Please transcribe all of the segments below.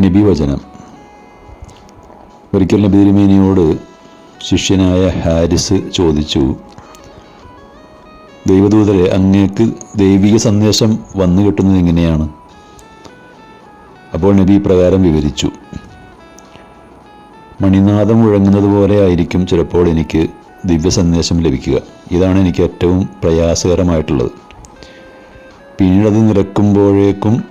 നബി വചനം ഒരിക്കൽ നബി ശിഷ്യനായ ഹാരിസ് ചോദിച്ചു ദൈവദൂതരെ അങ്ങേക്ക് ദൈവിക സന്ദേശം വന്നു കിട്ടുന്നത് എങ്ങനെയാണ്? അപ്പോൾ നബി പ്രകാരം വിവരിച്ചു മണിനാഥം മുഴങ്ങുന്നത് പോലെ ആയിരിക്കും ചിലപ്പോൾ എനിക്ക് ദിവ്യ സന്ദേശം ലഭിക്കുക. ഇതാണ് എനിക്ക് ഏറ്റവും പ്രയാസകരമായിട്ടുള്ളത്. പിന്നീടത് നിരക്കുമ്പോഴേക്കും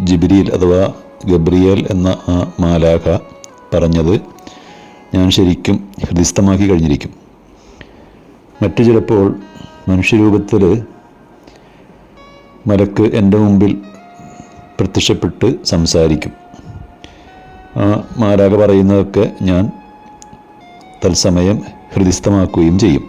ജിബിരിയിൽ അഥവാ ഗബ്രിയേൽ എന്ന ആ മാലാഖ പറഞ്ഞത് ഞാൻ ശരിക്കും ഹൃദിസ്ഥമാക്കി കഴിഞ്ഞിരിക്കും. മറ്റു ചിലപ്പോൾ മനുഷ്യരൂപത്തിൽ മലക്ക് എന്റെ മുമ്പിൽ പ്രത്യക്ഷപ്പെട്ട് സംസാരിക്കും. ആ മാലാഖ പറയുന്നതൊക്കെ ഞാൻ തത്സമയം ഹൃദിസ്ഥമാക്കുകയും ചെയ്യും.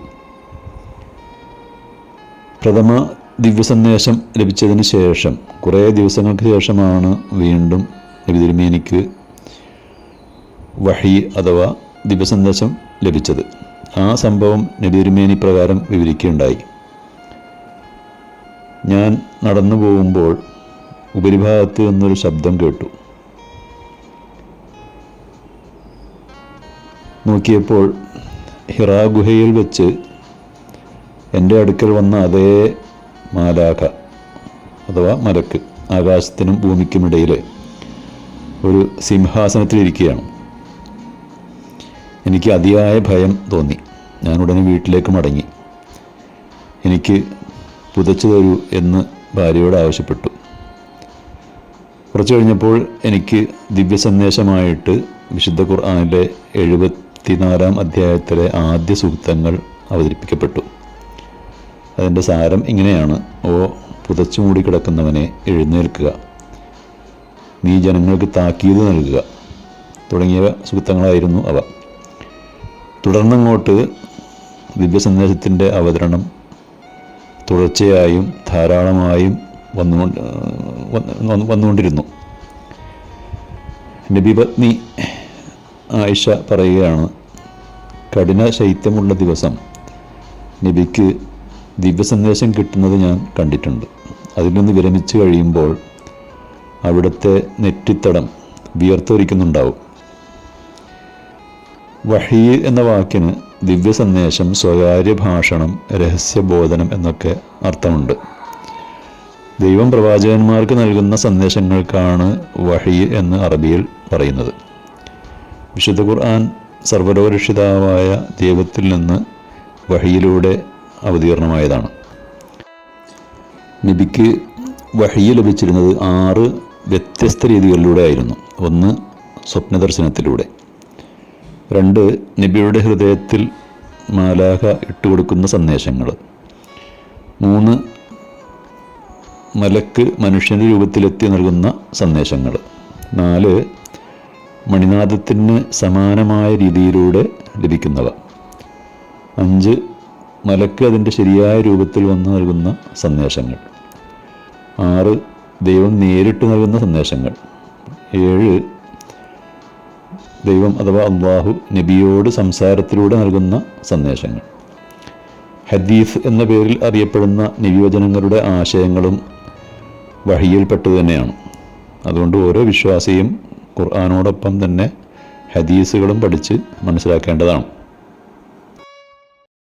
പ്രഥമ ദിവ്യസന്ദേശം ലഭിച്ചതിന് ശേഷം കുറേ ദിവസങ്ങൾക്ക് ശേഷമാണ് വീണ്ടും നബി തിരുമേനിക്ക് വഹി അഥവാ ദിവ്യസന്ദേശം ലഭിച്ചത്. ആ സംഭവം നബി തിരുമേനി പ്രകാരം വിവരിക്കുകയുണ്ടായി. ഞാൻ നടന്നു പോകുമ്പോൾ ഉപരിഭാഗത്ത് നിന്നൊരു ശബ്ദം കേട്ടു. നോക്കിയപ്പോൾ ഹിറാ ഗുഹയിൽ വെച്ച് എന്റെ അടുക്കൽ വന്ന അതേ മാലാഖ അഥവാ മലക്ക് ആകാശത്തിനും ഭൂമിക്കുമിടയിൽ ഒരു സിംഹാസനത്തിലിരിക്കുകയാണ്. എനിക്ക് അതിയായ ഭയം തോന്നി. ഞാൻ ഉടനെ വീട്ടിലേക്ക് മടങ്ങി. എനിക്ക് പുതച്ചു തരൂ എന്ന് ഭാര്യയോട് ആവശ്യപ്പെട്ടു. കുറച്ച് കഴിഞ്ഞപ്പോൾ എനിക്ക് ദിവ്യ സന്ദേശമായിട്ട് വിശുദ്ധ ഖുർആാനിലെ എഴുപത്തിനാലാം അധ്യായത്തിലെ ആദ്യ സൂക്തങ്ങൾ അവതരിപ്പിക്കപ്പെട്ടു. അതിന്റെ സാരം ഇങ്ങനെയാണ്. ഓ പുതച്ചു മൂടി കിടക്കുന്നവനെ എഴുന്നേൽക്കുക. നീ ജനങ്ങൾക്ക് താക്കീത് നൽകുക. തുടങ്ങിയവ സൂക്തങ്ങളായിരുന്നു അവ. തുടർന്നങ്ങോട്ട് ദിവ്യ സന്ദേശത്തിന്റെ അവതരണം തുടർച്ചയായും ധാരാളമായും വന്നുകൊണ്ട് വന്നുകൊണ്ടിരുന്നു. നബിപത്നി ആയിഷ പറയുകയാണ് കഠിന ശൈത്യമുള്ള ദിവസം നബിക്ക് ദിവ്യസന്ദേശം കിട്ടുന്നത് ഞാൻ കണ്ടിട്ടുണ്ട്. അതിൽ നിന്ന് വിരമിച്ചു കഴിയുമ്പോൾ അവിടുത്തെ നെറ്റിത്തടം വിയർത്തൊരിക്കുന്നുണ്ടാവും. വഹി എന്ന വാക്കിന് ദിവ്യ സന്ദേശം സ്വകാര്യ ഭാഷണം രഹസ്യബോധനം എന്നൊക്കെ അർത്ഥമുണ്ട്. ദൈവം പ്രവാചകന്മാർക്ക് നൽകുന്ന സന്ദേശങ്ങൾക്കാണ് വഹി എന്ന് അറബിയിൽ പറയുന്നത്. വിശുദ്ധ ഖുർആൻ സർവരോരക്ഷിതാവായ ദൈവത്തിൽ നിന്ന് വഹിയിലൂടെ അവതീർണമായതാണ്. നബിക്ക് വഹിയ ലഭിച്ചിരുന്നത് ആറ് വ്യത്യസ്ത രീതികളിലൂടെ ആയിരുന്നു. ഒന്ന് സ്വപ്നദർശനത്തിലൂടെ. രണ്ട് നബിയുടെ ഹൃദയത്തിൽ മാലാഖ ഇട്ടുകൊടുക്കുന്ന സന്ദേശങ്ങൾ. മൂന്ന് മലക്ക് മനുഷ്യന്റെ രൂപത്തിലെത്തി നൽകുന്ന സന്ദേശങ്ങൾ. നാല് മണിനാഥത്തിന് സമാനമായ രീതിയിലൂടെ ലഭിക്കുന്നവ. അഞ്ച് മലക്ക് അതിന്റെ ശരിയായ രൂപത്തിൽ വന്ന് നൽകുന്ന സന്ദേശങ്ങൾ. ആറ് ദൈവം നേരിട്ട് നൽകുന്ന സന്ദേശങ്ങൾ. ഏഴ് ദൈവം അഥവാ അള്ളാഹു നബിയോട് സംസാരത്തിലൂടെ നൽകുന്ന സന്ദേശങ്ങൾ. ഹദീസ് എന്ന പേരിൽ അറിയപ്പെടുന്ന നിയോജനങ്ങളുടെ ആശയങ്ങളും വഴിയിൽപ്പെട്ടു തന്നെയാണ്. അതുകൊണ്ട് ഓരോ വിശ്വാസിയും ഖുർആാനോടൊപ്പം തന്നെ ഹദീസുകളും പഠിച്ച് മനസ്സിലാക്കേണ്ടതാണ്.